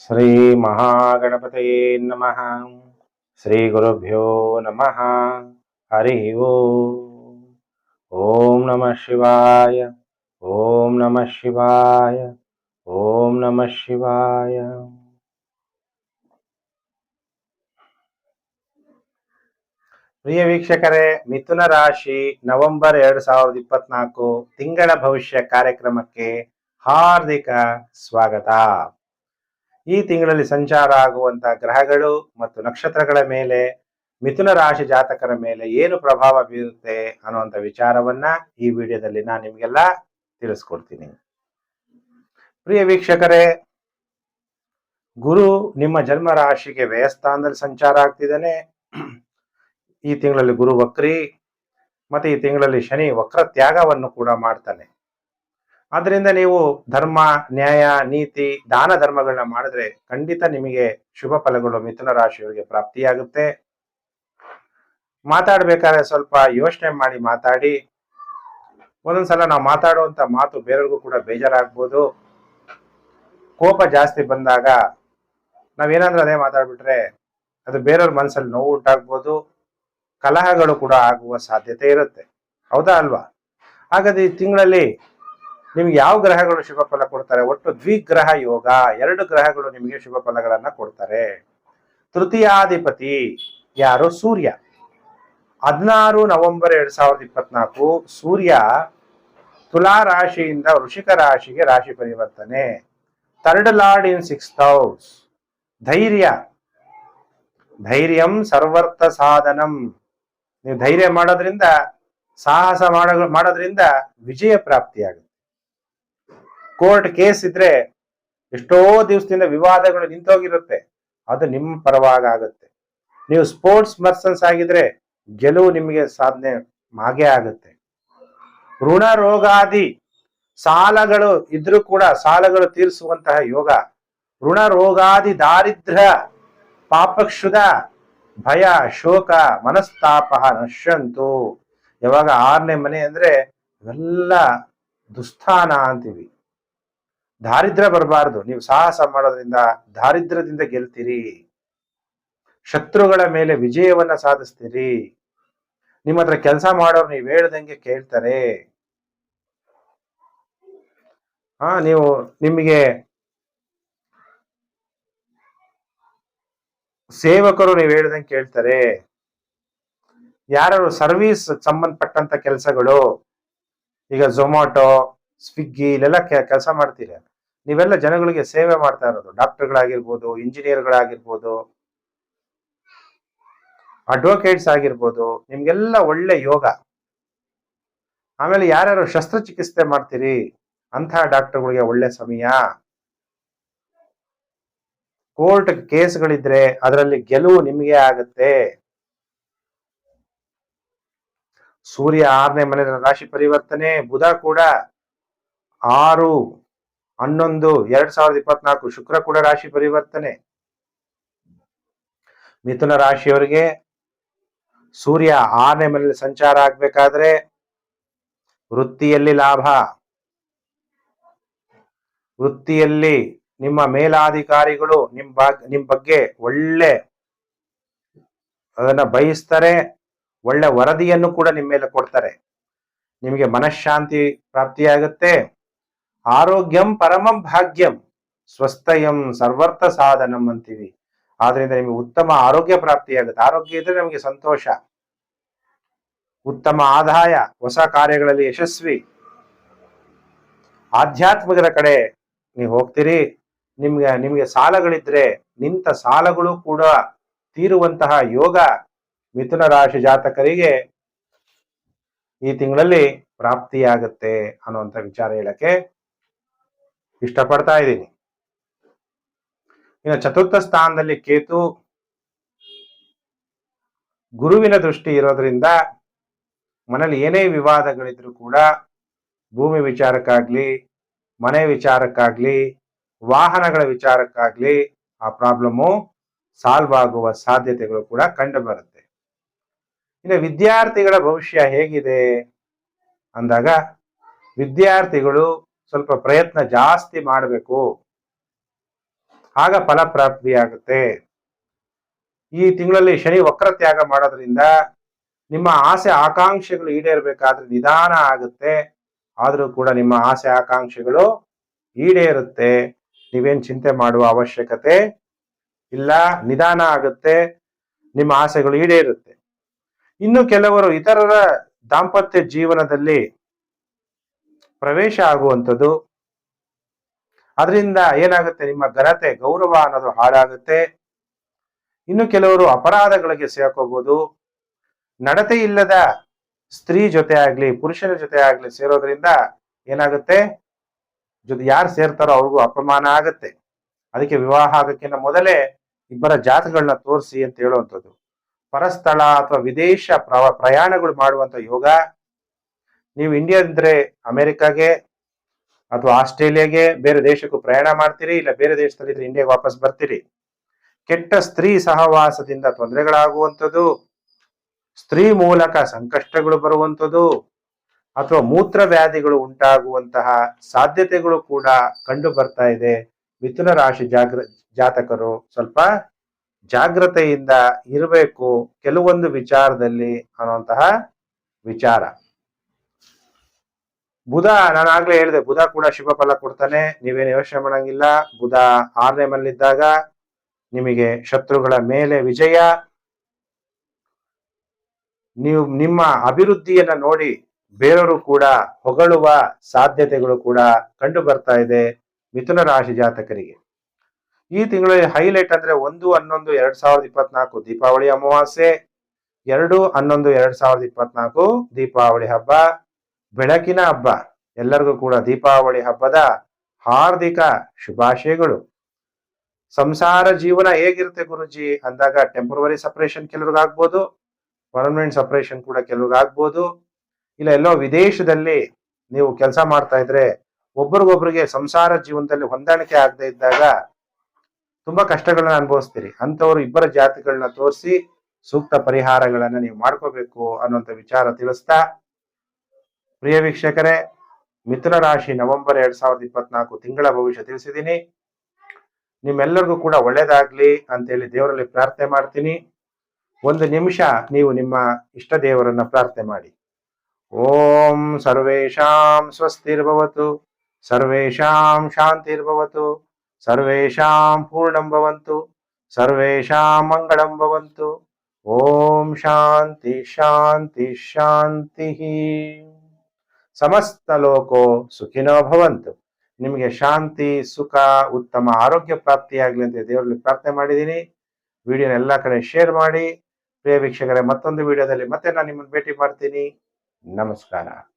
ಶ್ರೀ ಮಹಾಗಣಪತಯೇ ನಮಃ ಶ್ರೀ ಗುರುಭ್ಯೋ ನಮಃ ಹರಿ ಓಂ ಓಂ ನಮಃ ಶಿವಾಯ ಓಂ ನಮಃ ಶಿವಾಯ ಓಂ ನಮಃ ಶಿವಾಯ ಪ್ರಿಯ ವೀಕ್ಷಕರೇ, ಮಿಥುನ ರಾಶಿ ನವೆಂಬರ್ ಎರಡ್ ಸಾವಿರದ ಇಪ್ಪತ್ನಾಲ್ಕು ತಿಂಗಳ ಭವಿಷ್ಯ ಕಾರ್ಯಕ್ರಮಕ್ಕೆ ಹಾರ್ದಿಕ ಸ್ವಾಗತ. ಈ ತಿಂಗಳಲ್ಲಿ ಸಂಚಾರ ಆಗುವಂತಹ ಗ್ರಹಗಳು ಮತ್ತು ನಕ್ಷತ್ರಗಳ ಮೇಲೆ, ಮಿಥುನ ರಾಶಿ ಜಾತಕರ ಮೇಲೆ ಏನು ಪ್ರಭಾವ ಬೀರುತ್ತೆ ಅನ್ನುವಂಥ ವಿಚಾರವನ್ನ ಈ ವಿಡಿಯೋದಲ್ಲಿ ನಾನು ನಿಮಗೆಲ್ಲ ತಿಳಿಸ್ಕೊಡ್ತೀನಿ. ಪ್ರಿಯ ವೀಕ್ಷಕರೇ, ಗುರು ನಿಮ್ಮ ಜನ್ಮ ರಾಶಿಗೆ ವ್ಯಯಸ್ಥಾನದಲ್ಲಿ ಸಂಚಾರ ಆಗ್ತಿದ್ದಾನೆ. ಈ ತಿಂಗಳಲ್ಲಿ ಗುರು ವಕ್ರಿ, ಮತ್ತೆ ಈ ತಿಂಗಳಲ್ಲಿ ಶನಿ ವಕ್ರ ತ್ಯಾಗವನ್ನು ಕೂಡ ಮಾಡ್ತಾನೆ. ಆದ್ರಿಂದ ನೀವು ಧರ್ಮ, ನ್ಯಾಯ, ನೀತಿ, ದಾನ ಧರ್ಮಗಳನ್ನ ಮಾಡಿದ್ರೆ ಖಂಡಿತ ನಿಮಗೆ ಶುಭ ಫಲಗಳು ಮಿಥುನ ರಾಶಿಯವರಿಗೆ ಪ್ರಾಪ್ತಿಯಾಗುತ್ತೆ. ಮಾತಾಡ್ಬೇಕಾದ್ರೆ ಸ್ವಲ್ಪ ಯೋಚನೆ ಮಾಡಿ ಮಾತಾಡಿ. ಒಂದೊಂದ್ಸಲ ನಾವು ಮಾತಾಡುವಂತ ಮಾತು ಬೇರೆಯವ್ರಿಗೂ ಕೂಡ ಬೇಜಾರಾಗ್ಬೋದು. ಕೋಪ ಜಾಸ್ತಿ ಬಂದಾಗ ನಾವೇನಾದ್ರೂ ಅದೇ ಮಾತಾಡ್ಬಿಟ್ರೆ ಅದು ಬೇರೆಯವ್ರ ಮನಸ್ಸಲ್ಲಿ ನೋವು ಉಂಟಾಗ್ಬೋದು. ಕಲಹಗಳು ಕೂಡ ಆಗುವ ಸಾಧ್ಯತೆ ಇರುತ್ತೆ. ಹೌದಾ ಅಲ್ವಾ? ಹಾಗಾದ್ರೆ ಈ ತಿಂಗಳಲ್ಲಿ ನಿಮ್ಗೆ ಯಾವ ಗ್ರಹಗಳು ಶುಭ ಫಲ ಕೊಡ್ತಾರೆ? ಒಟ್ಟು ದ್ವಿಗ್ರಹ ಯೋಗ, ಎರಡು ಗ್ರಹಗಳು ನಿಮಗೆ ಶುಭ ಫಲಗಳನ್ನ ಕೊಡ್ತಾರೆ. ತೃತೀಯಾಧಿಪತಿ ಯಾರು? ಸೂರ್ಯ. ಹದಿನಾರು ನವೆಂಬರ್ ಎರಡ್ ಸಾವಿರದ ಇಪ್ಪತ್ನಾಲ್ಕು, ಸೂರ್ಯ ತುಲಾ ರಾಶಿಯಿಂದ ವೃಷಿಕ ರಾಶಿಗೆ ರಾಶಿ ಪರಿವರ್ತನೆ. Third lord in six house. ಧೈರ್ಯ. ಧೈರ್ಯಂ ಸರ್ವರ್ಥ ಸಾಧನಂ. ನೀವು ಧೈರ್ಯ ಮಾಡೋದ್ರಿಂದ, ಸಾಹಸ ಮಾಡೋ, ಮಾಡೋದ್ರಿಂದ ವಿಜಯ ಪ್ರಾಪ್ತಿಯಾಗುತ್ತೆ. ಕೋರ್ಟ್ ಕೇಸ್ ಇದ್ರೆ ಎಷ್ಟೋ ದಿವಸದಿಂದ ವಿವಾದಗಳು ನಿಂತೋಗಿರುತ್ತೆ. ಅದು ನಿಮ್ಮ ಪರವಾಗಿ ಆಗುತ್ತೆ. ನೀವು ಸ್ಪೋರ್ಟ್ಸ್ ಮರ್ಸನ್ಸ್ ಆಗಿದ್ರೆ ಗೆಲುವು ನಿಮಗೆ ಸಾಧನೆ ಹಾಗೆ ಆಗುತ್ತೆ. ಋಣ ರೋಗಾದಿ ಸಾಲಗಳು ಇದ್ರೂ ಕೂಡ ಸಾಲಗಳು ತೀರಿಸುವಂತಹ ಯೋಗ. ಋಣ ರೋಗಾದಿ ದಾರಿದ್ರ್ಯ ಪಾಪಕ್ಷುದ ಭಯ, ಶೋಕ ಮನಸ್ತಾಪ ನಶ್ಯಂತು. ಯಾವಾಗ ಆರನೇ ಮನೆ ಅಂದ್ರೆ ಇವೆಲ್ಲ ದುಸ್ಥಾನ ಅಂತೀವಿ. ದಾರಿದ್ರ್ಯ ಬರಬಾರದು. ನೀವು ಸಾಹಸ ಮಾಡೋದ್ರಿಂದ ದಾರಿದ್ರ್ಯದಿಂದ ಗೆಲ್ತೀರಿ. ಶತ್ರುಗಳ ಮೇಲೆ ವಿಜಯವನ್ನ ಸಾಧಿಸ್ತೀರಿ. ನಿಮ್ಮ ಹತ್ರ ಕೆಲಸ ಮಾಡೋರು ನೀವು ಹೇಳ್ದಂಗೆ ಕೇಳ್ತಾರೆ. ಹಾ, ನೀವು ನಿಮಗೆ ಸೇವಕರು ನೀವು ಹೇಳ್ದಂಗೆ ಕೇಳ್ತಾರೆ. ಯಾರು ಸರ್ವಿಸ್ ಸಂಬಂಧಪಟ್ಟಂತ ಕೆಲಸಗಳು, ಈಗ ಝೊಮ್ಯಾಟೊ ಸ್ವಿಗ್ಗಿ ಇಲ್ಲೆಲ್ಲ ಕೆಲಸ ಮಾಡ್ತೀರ. ನೀವೆಲ್ಲ ಜನಗಳಿಗೆ ಸೇವೆ ಮಾಡ್ತಾ ಇರೋದು. ಡಾಕ್ಟರ್ಗಳಾಗಿರ್ಬೋದು, ಇಂಜಿನಿಯರ್ಗಳಾಗಿರ್ಬೋದು, ಅಡ್ವೊಕೇಟ್ಸ್ ಆಗಿರ್ಬೋದು, ನಿಮ್ಗೆಲ್ಲ ಒಳ್ಳೆ ಯೋಗ. ಆಮೇಲೆ ಯಾರ್ಯಾರು ಶಸ್ತ್ರಚಿಕಿತ್ಸೆ ಮಾಡ್ತೀರಿ? ಅಂತಹ ಡಾಕ್ಟರ್ಗಳಿಗೆ ಒಳ್ಳೆ ಸಮಯ. ಕೋರ್ಟ್ ಕೇಸ್ಗಳಿದ್ರೆ ಅದರಲ್ಲಿ ಗೆಲುವು ನಿಮಗೆ ಆಗುತ್ತೆ. ಸೂರ್ಯ ಆರನೇ ಮನೆ ರಾಶಿ ಪರಿವರ್ತನೆ, ಬುಧ ಕೂಡ ಆರು. ಹನ್ನೊಂದು, ಎರಡ್ ಸಾವಿರದ ಇಪ್ಪತ್ನಾಲ್ಕು ಶುಕ್ರ ಕೂಡ ರಾಶಿ ಪರಿವರ್ತನೆ. ಮಿಥುನ ರಾಶಿಯವರಿಗೆ ಸೂರ್ಯ ಆನೆ ಮನೆಯಲ್ಲಿ ಸಂಚಾರ ಆಗ್ಬೇಕಾದ್ರೆ ವೃತ್ತಿಯಲ್ಲಿ ಲಾಭ. ವೃತ್ತಿಯಲ್ಲಿ ನಿಮ್ಮ ಮೇಲಾಧಿಕಾರಿಗಳು ನಿಮ್ ನಿಮ್ ಬಗ್ಗೆ ಒಳ್ಳೆ ಅದನ್ನ ಬಯಸ್ತಾರೆ, ಒಳ್ಳೆ ವರದಿಯನ್ನು ಕೂಡ ನಿಮ್ಮ ಮೇಲೆ ಕೊಡ್ತಾರೆ. ನಿಮಗೆ ಮನಃಶಾಂತಿ ಪ್ರಾಪ್ತಿಯಾಗುತ್ತೆ. ಆರೋಗ್ಯಂ ಪರಮಂ ಭಾಗ್ಯಂ. ಸ್ವಸ್ಥಯಂ ಸರ್ವರ್ಥ ಸಾಧನಂ ಅಂತೀವಿ. ಆದ್ರಿಂದ ನಿಮಗೆ ಉತ್ತಮ ಆರೋಗ್ಯ ಪ್ರಾಪ್ತಿಯಾಗುತ್ತೆ ಆರೋಗ್ಯ ಇದ್ರೆ ನಮಗೆ ಸಂತೋಷ. ಉತ್ತಮ ಆದಾಯ, ಹೊಸ ಕಾರ್ಯಗಳಲ್ಲಿ ಯಶಸ್ವಿ. ಆಧ್ಯಾತ್ಮಿಕರ ಕಡೆ ನೀವು ಹೋಗ್ತೀರಿ. ನಿಮ್ಗೆ ನಿಮ್ಗೆ ಸಾಲಗಳಿದ್ರೆ ನಿಂತ ಸಾಲಗಳು ಕೂಡ ತೀರುವಂತಹ ಯೋಗ ಮಿಥುನ ರಾಶಿ ಜಾತಕರಿಗೆ ಈ ತಿಂಗಳಲ್ಲಿ ಪ್ರಾಪ್ತಿಯಾಗುತ್ತೆ ಅನ್ನುವಂಥ ವಿಚಾರ ಹೇಳಕ್ಕೆ ಇಷ್ಟಪಡ್ತಾ ಇದ್ದೀನಿ. ಇನ್ನು ಚತುರ್ಥ ಸ್ಥಾನದಲ್ಲಿ ಕೇತು ಗುರುವಿನ ದೃಷ್ಟಿ ಇರೋದ್ರಿಂದ ಮನೇಲಿ ಏನೇ ವಿವಾದಗಳಿದ್ರು ಕೂಡ ಭೂಮಿ ವಿಚಾರಕ್ಕಾಗ್ಲಿ, ಮನೆ ವಿಚಾರಕ್ಕಾಗ್ಲಿ, ವಾಹನಗಳ ವಿಚಾರಕ್ಕಾಗ್ಲಿ ಆ ಪ್ರಾಬ್ಲಮ್ಮು ಸಾಲ್ವ್ ಆಗುವ ಸಾಧ್ಯತೆಗಳು ಕೂಡ ಕಂಡು ಬರುತ್ತೆ ಇನ್ನು ವಿದ್ಯಾರ್ಥಿಗಳ ಭವಿಷ್ಯ ಹೇಗಿದೆ ಅಂದಾಗ ವಿದ್ಯಾರ್ಥಿಗಳು ಸ್ವಲ್ಪ ಪ್ರಯತ್ನ ಜಾಸ್ತಿ ಮಾಡಬೇಕು. ಆಗ ಫಲಪ್ರಾಪ್ತಿಯಾಗುತ್ತೆ ಈ ತಿಂಗಳಲ್ಲಿ ಶನಿ ವಕ್ರತ್ಯಾಗ ಮಾಡೋದ್ರಿಂದ ನಿಮ್ಮ ಆಸೆ ಆಕಾಂಕ್ಷೆಗಳು ಈಡೇರಬೇಕಾದ್ರೆ ನಿಧಾನ ಆಗುತ್ತೆ. ಆದರೂ ಕೂಡ ನಿಮ್ಮ ಆಸೆ ಆಕಾಂಕ್ಷೆಗಳು ಈಡೇರುತ್ತೆ. ನೀವೇನ್ ಚಿಂತೆ ಮಾಡುವ ಅವಶ್ಯಕತೆ ಇಲ್ಲ. ನಿಧಾನ ಆಗುತ್ತೆ. ನಿಮ್ಮ ಆಸೆಗಳು ಈಡೇರುತ್ತೆ. ಇನ್ನು ಕೆಲವರು ಇತರರ ದಾಂಪತ್ಯ ಜೀವನದಲ್ಲಿ ಪ್ರವೇಶ ಆಗುವಂಥದ್ದು. ಅದರಿಂದ ಏನಾಗುತ್ತೆ? ನಿಮ್ಮ ಘನತೆ, ಗೌರವ ಅನ್ನೋದು ಹಾಳಾಗುತ್ತೆ. ಇನ್ನು ಕೆಲವರು ಅಪರಾಧಗಳಿಗೆ ಸೇರ್ಕೋಬಹುದು ನಡತೆ ಇಲ್ಲದ ಸ್ತ್ರೀ ಜೊತೆ ಆಗ್ಲಿ ಪುರುಷನ ಜೊತೆ ಆಗ್ಲಿ ಸೇರೋದ್ರಿಂದ ಏನಾಗುತ್ತೆ? ಜೊತೆ ಯಾರು ಸೇರ್ತಾರೋ ಅವ್ರಿಗೂ ಅಪಮಾನ ಆಗುತ್ತೆ. ಅದಕ್ಕೆ ವಿವಾಹ ಆಗಕ್ಕಿಂತ ಮೊದಲೇ ಇಬ್ಬರ ಜಾತಗಳನ್ನ ತೋರಿಸಿ ಅಂತ ಹೇಳುವಂಥದ್ದು. ಪರಸ್ಥಳ ಅಥವಾ ವಿದೇಶ ಪ್ರವ, ಪ್ರಯಾಣಗಳು ಮಾಡುವಂತ ಯೋಗ ನೀವು ಇಂಡಿಯಾ ಅಂದ್ರೆ ಅಮೆರಿಕಾಗೆ ಅಥವಾ ಆಸ್ಟ್ರೇಲಿಯಾಗೆ ಬೇರೆ ದೇಶಕ್ಕೂ ಪ್ರಯಾಣ ಮಾಡ್ತೀರಿ, ಇಲ್ಲ ಬೇರೆ ದೇಶದಲ್ಲಿ ಇದ್ರೆ ಇಂಡಿಯಾಗೆ ವಾಪಸ್ ಬರ್ತೀರಿ? ಕೆಟ್ಟ ಸ್ತ್ರೀ ಸಹವಾಸದಿಂದ ತೊಂದರೆಗಳಾಗುವಂಥದ್ದು, ಸ್ತ್ರೀ ಮೂಲಕ ಸಂಕಷ್ಟಗಳು ಬರುವಂಥದ್ದು, ಅಥವಾ ಮೂತ್ರ ವ್ಯಾಧಿಗಳು ಉಂಟಾಗುವಂತಹ ಸಾಧ್ಯತೆಗಳು ಕೂಡ ಕಂಡು ಬರ್ತಾ ಇದೆ. ಮಿಥುನ ರಾಶಿ ಜಾಗ್ರ, ಜಾತಕರು ಸ್ವಲ್ಪ ಜಾಗ್ರತೆಯಿಂದ ಇರಬೇಕು. ಕೆಲವೊಂದು ವಿಚಾರದಲ್ಲಿ ಅನ್ನುವಂತಹ ವಿಚಾರ. ಬುಧ, ನಾನು ಆಗ್ಲೇ ಹೇಳಿದೆ, ಬುಧ ಕೂಡ ಶುಭ ಫಲ ಕೊಡ್ತಾನೆ, ನೀವೇನು ಯೋಚನೆ ಮಾಡಂಗಿಲ್ಲ. ಬುಧ ಆರನೇ ಮಲ್ಲಿದ್ದಾಗ ನಿಮಗೆ ಶತ್ರುಗಳ ಮೇಲೆ ವಿಜಯ. ನೀವು ನಿಮ್ಮ ಅಭಿವೃದ್ಧಿಯನ್ನ ನೋಡಿ ಬೇರೆಯವರು ಕೂಡ ಹೊಗಳುವ ಸಾಧ್ಯತೆಗಳು ಕೂಡ ಕಂಡು ಬರ್ತಾ ಇದೆ ಮಿಥುನ ರಾಶಿ ಜಾತಕರಿಗೆ. ಈ ತಿಂಗಳಲ್ಲಿ ಹೈಲೈಟ್ ಅಂದ್ರೆ ಒಂದು, ಹನ್ನೊಂದು, ಎರಡ್ ಸಾವಿರದ ಇಪ್ಪತ್ನಾಲ್ಕು ದೀಪಾವಳಿ ಅಮಾವಾಸ್ಯೆ, ಎರಡು, ಹನ್ನೊಂದು, ಎರಡ್ ಸಾವಿರದ ಇಪ್ಪತ್ನಾಲ್ಕು ದೀಪಾವಳಿ ಹಬ್ಬ. ಬೆಳಕಿನ ಹಬ್ಬ, ಎಲ್ಲರಿಗೂ ಕೂಡ ದೀಪಾವಳಿ ಹಬ್ಬದ ಹಾರ್ದಿಕ ಶುಭಾಶಯಗಳು. ಸಂಸಾರ ಜೀವನ ಹೇಗಿರುತ್ತೆ ಗುರುಜಿ? ಅಂದಾಗ ಟೆಂಪರವರಿ ಸಪರೇಷನ್ ಕೆಲವ್ರಿಗಾಗ್ಬೋದು ಪರ್ಮನೆಂಟ್ ಸಪರೇಷನ್ ಕೂಡ ಕೆಲವ್ರಿಗಾಗ್ಬೋದು ಇಲ್ಲ, ಎಲ್ಲೋ ವಿದೇಶದಲ್ಲಿ ನೀವು ಕೆಲಸ ಮಾಡ್ತಾ ಇದ್ರೆ ಒಬ್ರಿಗೊಬ್ರಿಗೆ ಸಂಸಾರ ಜೀವನದಲ್ಲಿ ಹೊಂದಾಣಿಕೆ ಆಗದೆ ಇದ್ದಾಗ ತುಂಬಾ ಕಷ್ಟಗಳನ್ನ ಅನುಭವಿಸ್ತೀರಿ. ಅಂಥವ್ರು ಇಬ್ಬರ ಜಾತಿಗಳನ್ನ ತೋರಿಸಿ ಸೂಕ್ತ ಪರಿಹಾರಗಳನ್ನ ನೀವು ಮಾಡ್ಕೋಬೇಕು ಅನ್ನುವಂಥ ವಿಚಾರ ತಿಳಿಸ್ತಾ ಪ್ರಿಯ ವೀಕ್ಷಕರೇ, ಮಿಥುನ ರಾಶಿ ನವೆಂಬರ್ ಎರಡ್ ಸಾವಿರದ ಇಪ್ಪತ್ನಾಲ್ಕು ತಿಂಗಳ ಭವಿಷ್ಯ ತಿಳಿಸಿದ್ದೀನಿ. ನಿಮ್ಮೆಲ್ಲರಿಗೂ ಕೂಡ ಒಳ್ಳೇದಾಗ್ಲಿ ಅಂತೇಳಿ ದೇವರಲ್ಲಿ ಪ್ರಾರ್ಥನೆ ಮಾಡ್ತೀನಿ. ಒಂದು ನಿಮಿಷ ನೀವು ನಿಮ್ಮ ಇಷ್ಟ ದೇವರನ್ನ ಪ್ರಾರ್ಥನೆ ಮಾಡಿ. ಓಂ ಸರ್ವೇಶಾಂ ಸ್ವಸ್ತಿರ್ಭವತು ಸರ್ವೇಶಾಂ ಶಾಂತಿರ್ಭವತು ಸರ್ವೇಶಾಂ ಪೂರ್ಣಂ ಭವಂತು ಸರ್ವೇಶಾಂ ಮಂಗಳಂಭವಂತು ಓಂ ಶಾಂತಿ ಶಾಂತಿ ಶಾಂತಿ ಸಮಸ್ತ ಲೋಕೋ ಸುಖಿನೋ ಭವಂತು. ನಿಮಗೆ ಶಾಂತಿ, ಸುಖ, ಉತ್ತಮ ಆರೋಗ್ಯ ಪ್ರಾಪ್ತಿಯಾಗಲಿ ಅಂತ ದೇವರಲ್ಲಿ ಪ್ರಾರ್ಥನೆ ಮಾಡಿದ್ದೀನಿ. ವಿಡಿಯೋನ ಎಲ್ಲ ಕಡೆ ಶೇರ್ ಮಾಡಿ. ಪ್ರಿಯ ವೀಕ್ಷಕರೇ, ಮತ್ತೊಂದು ವಿಡಿಯೋದಲ್ಲಿ ಮತ್ತೆ ನಾನು ನಿಮ್ಮನ್ನು ಭೇಟಿ ಮಾಡ್ತೀನಿ. ನಮಸ್ಕಾರ.